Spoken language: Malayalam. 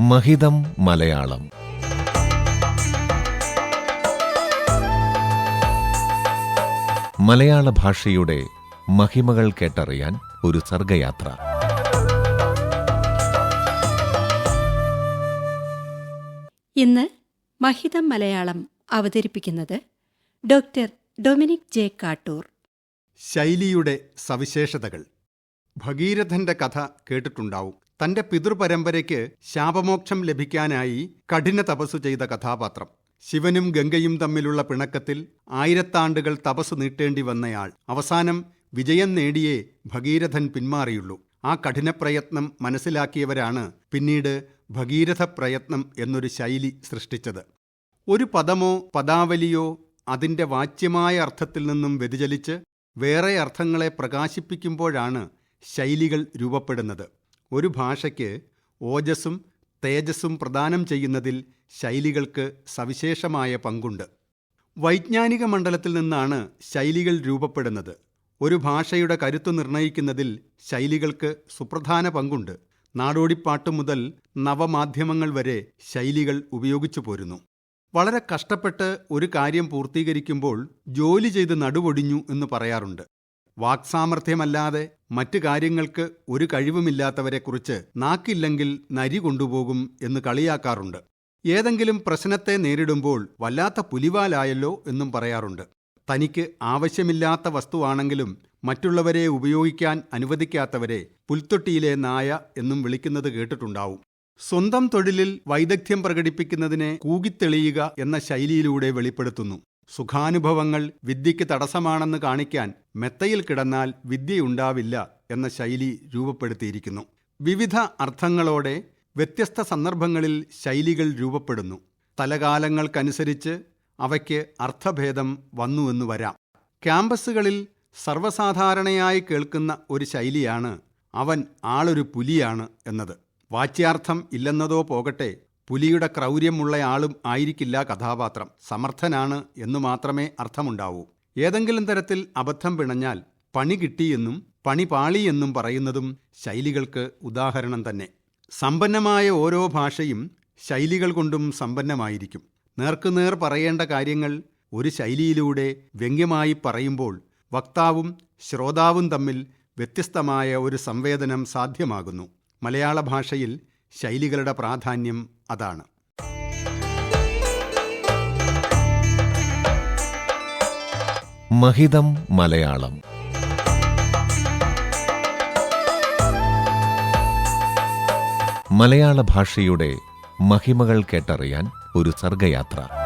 മഹിതം മലയാളം. മലയാള ഭാഷയുടെ മഹിമകൾ കേട്ടറിയാൻ ഒരു സർഗയാത്ര. ഇന്ന് മഹിതം മലയാളം അവതരിപ്പിക്കുന്നത് ഡോക്ടർ ഡൊമിനിക് ജെ കാട്ടൂർ. ശൈലിയുടെ സവിശേഷതകൾ. ഭഗീരഥന്റെ കഥ കേട്ടിട്ടുണ്ടാവും. തന്റെ പിതൃപരമ്പരയ്ക്ക് ശാപമോക്ഷം ലഭിക്കാനായി കഠിന തപസ്സു ചെയ്ത കഥാപാത്രം. ശിവനും ഗംഗയും തമ്മിലുള്ള പിണക്കത്തിൽ ആയിരത്താണ്ടുകൾ തപസ് നീട്ടേണ്ടി വന്നയാൾ. അവസാനം വിജയം നേടിയേ ഭഗീരഥൻ പിന്മാറിയുള്ളൂ. ആ കഠിനപ്രയത്നം മനസ്സിലാക്കിയവരാണ് പിന്നീട് ഭഗീരഥ പ്രയത്നം എന്നൊരു ശൈലി സൃഷ്ടിച്ചത്. ഒരു പദമോ പദാവലിയോ അതിന്റെ വാച്യമായ അർത്ഥത്തിൽ നിന്നും വ്യതിചലിച്ച് വേറെ അർത്ഥങ്ങളെ പ്രകാശിപ്പിക്കുമ്പോഴാണ് ശൈലികൾ രൂപപ്പെടുന്നത്. ഒരു ഭാഷയ്ക്ക് ഓജസ്സും തേജസ്സും പ്രദാനം ചെയ്യുന്നതിൽ ശൈലികൾക്ക് സവിശേഷമായ പങ്കുണ്ട്. വൈജ്ഞാനിക മണ്ഡലത്തിൽ നിന്നാണ് ശൈലികൾ രൂപപ്പെടുന്നത്. ഒരു ഭാഷയുടെ കരുത്തു നിർണയിക്കുന്നതിൽ ശൈലികൾക്ക് സുപ്രധാന പങ്കുണ്ട്. നാടോടിപ്പാട്ട് മുതൽ നവമാധ്യമങ്ങൾ വരെ ശൈലികൾ ഉപയോഗിച്ചു പോരുന്നു. വളരെ കഷ്ടപ്പെട്ട് ഒരു കാര്യം പൂർത്തീകരിക്കുമ്പോൾ ജോലി ചെയ്ത് നടുവൊടിഞ്ഞു എന്ന് പറയാറുണ്ട്. വാക്സാമർഥ്യമല്ലാതെ മറ്റു കാര്യങ്ങൾക്ക് ഒരു കഴിവുമില്ലാത്തവരെക്കുറിച്ച് നാക്കില്ലെങ്കിൽ നരി കൊണ്ടുപോകും എന്ന് കളിയാക്കാറുണ്ട്. ഏതെങ്കിലും പ്രശ്നത്തെ നേരിടുമ്പോൾ വല്ലാത്ത പുലിവാലായല്ലോ എന്നും പറയാറുണ്ട്. തനിക്ക് ആവശ്യമില്ലാത്ത വസ്തുവാണെങ്കിലും മറ്റുള്ളവരെ ഉപയോഗിക്കാൻ അനുവദിക്കാത്തവരെ പുൽത്തൊട്ടിയിലെ നായ എന്നും വിളിക്കുന്നത് കേട്ടിട്ടുണ്ടാവും. സ്വന്തം തൊഴിലിൽ വൈദഗ്ധ്യം പ്രകടിപ്പിക്കുന്നതിനെ കൂകിത്തെളിയുക എന്ന ശൈലിയിലൂടെ വെളിപ്പെടുത്തുന്നു. സുഖാനുഭവങ്ങൾ വിദ്യയ്ക്ക് തടസ്സമാണെന്ന് കാണിക്കാൻ മെത്തയിൽ കിടന്നാൽ വിദ്യയുണ്ടാവില്ല എന്ന ശൈലി രൂപപ്പെടുത്തിയിരിക്കുന്നു. വിവിധ അർത്ഥങ്ങളോടെ വ്യത്യസ്ത സന്ദർഭങ്ങളിൽ ശൈലികൾ രൂപപ്പെടുന്നു. തലകാലങ്ങൾക്കനുസരിച്ച് അവയ്ക്ക് അർത്ഥഭേദം വന്നുവെന്ന് വരാം. ക്യാമ്പസുകളിൽ സർവസാധാരണയായി കേൾക്കുന്ന ഒരു ശൈലിയാണ് അവൻ ആളൊരു പുലിയാണ് എന്നത്. വാച്യാർത്ഥം ഇല്ലെന്നതോ പോകട്ടെ പുലിയുടെ ക്രൗര്യമുള്ളയാളും ആയിരിക്കില്ല കഥാപാത്രം. സമർത്ഥനാണ് എന്നു മാത്രമേ അർത്ഥമുണ്ടാവൂ. ഏതെങ്കിലും തരത്തിൽ അബദ്ധം പിണഞ്ഞാൽ പണി കിട്ടിയെന്നും പണി പാളിയെന്നും പറയുന്നതും ശൈലികൾക്ക് ഉദാഹരണം തന്നെ. സമ്പന്നമായ ഓരോ ഭാഷയും ശൈലികൾ കൊണ്ടും സമ്പന്നമായിരിക്കും. നേർക്കുനേർ പറയേണ്ട കാര്യങ്ങൾ ഒരു ശൈലിയിലൂടെ വ്യംഗ്യമായി പറയുമ്പോൾ വക്താവും ശ്രോതാവും തമ്മിൽ വ്യത്യസ്തമായ ഒരു സംവേദനം സാധ്യമാകുന്നു. മലയാള ഭാഷയിൽ ശൈലികളുടെ പ്രാധാന്യം അതാണ്. മഹിതം മലയാളം. മലയാള ഭാഷയുടെ മഹിമകൾ കേട്ടറിയാൻ ഒരു സർഗയാത്ര.